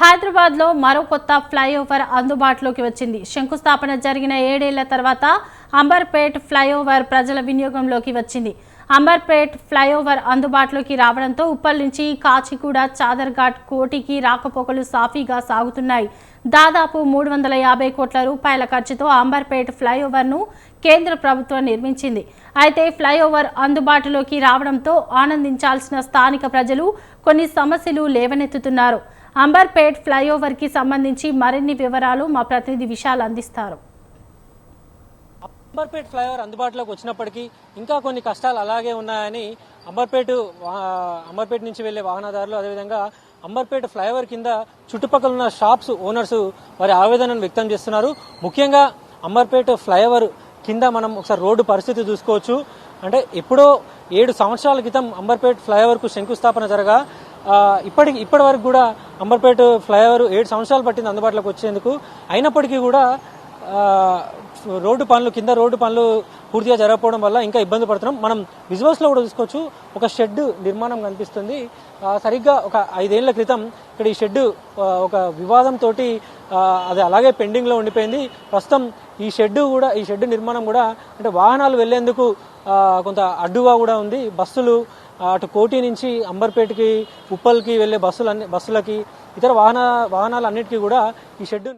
హైదరాబాద్లో మరో కొత్త ఫ్లైఓవర్ అందుబాటులోకి వచ్చింది. శంకుస్థాపన జరిగిన ఏడేళ్ళ తర్వాత అంబర్పేట్ ఫ్లైఓవర్ ప్రజల వినియోగంలోకి వచ్చింది. అంబర్పేట్ ఫ్లైఓవర్ అందుబాటులోకి రావడంతో ఉప్పల్ నుంచి కాచిగూడ చాదర్ఘాట్ కోటికి రాకపోకలు సాఫీగా సాగుతున్నాయి. దాదాపు మూడు వందల యాభై కోట్ల రూపాయల ఖర్చుతో అంబర్పేట్ ఫ్లైఓవర్ను కేంద్ర ప్రభుత్వం నిర్మించింది. అయితే ఫ్లైఓవర్ అందుబాటులోకి రావడంతో ఆనందించాల్సిన స్థానిక ప్రజలు కొన్ని సమస్యలు లేవనెత్తుతున్నారు. అంబర్పేట్ ఫ్లైఓవర్కి సంబంధించి మరిన్ని వివరాలు మా ప్రతినిధి విశాల్ అందిస్తారు. అంబర్పేట్ ఫ్లైఓవర్ అందుబాటులోకి వచ్చినప్పటికీ ఇంకా కొన్ని కష్టాలు అలాగే ఉన్నాయని అంబర్పేట అంబర్పేట్ అంబర్పేట నుంచి వెళ్ళే వాహనదారులు అదేవిధంగా అంబర్పేట ఫ్లైఓవర్ కింద చుట్టుపక్కల ఉన్న షాప్స్ ఓనర్స్ వారి ఆవేదనను వ్యక్తం చేస్తున్నారు. ముఖ్యంగా అంబర్పేట ఫ్లైఓవర్ కింద మనం ఒకసారి రోడ్డు పరిస్థితి చూసుకోవచ్చు. అంటే ఎప్పుడో ఏడు సంవత్సరాల క్రితం అంబర్పేట్ ఫ్లైఓవర్కు శంకుస్థాపన జరగా ఇప్పటి ఇప్పటి వరకు కూడా అంబర్పేట ఫ్లైఓవర్ ఏడు సంవత్సరాలు పట్టింది అందుబాటులోకి వచ్చేందుకు. అయినప్పటికీ కూడా రోడ్డు పనులు కింద రోడ్డు పనులు పూర్తిగా జరగకపోవడం వల్ల ఇంకా ఇబ్బంది పడుతున్నాం. మనం విజువల్స్లో కూడా చూసుకోవచ్చు. ఒక షెడ్ నిర్మాణం కనిపిస్తుంది. సరిగ్గా ఒక ఐదేళ్ళ క్రితం ఇక్కడ ఈ షెడ్ ఒక వివాదంతో అది అలాగే పెండింగ్లో ఉండిపోయింది. ప్రస్తుతం ఈ షెడ్ కూడా ఈ షెడ్ నిర్మాణం కూడా అంటే వాహనాలు వెళ్ళేందుకు కొంత అడ్డుగా కూడా ఉంది. బస్సులు అటు కోటి నుంచి అంబర్పేటకి ఉప్పల్కి వెళ్ళే బస్సులు బస్సులకి ఇతర వాహన వాహనాలన్నిటికీ కూడా ఈ షెడ్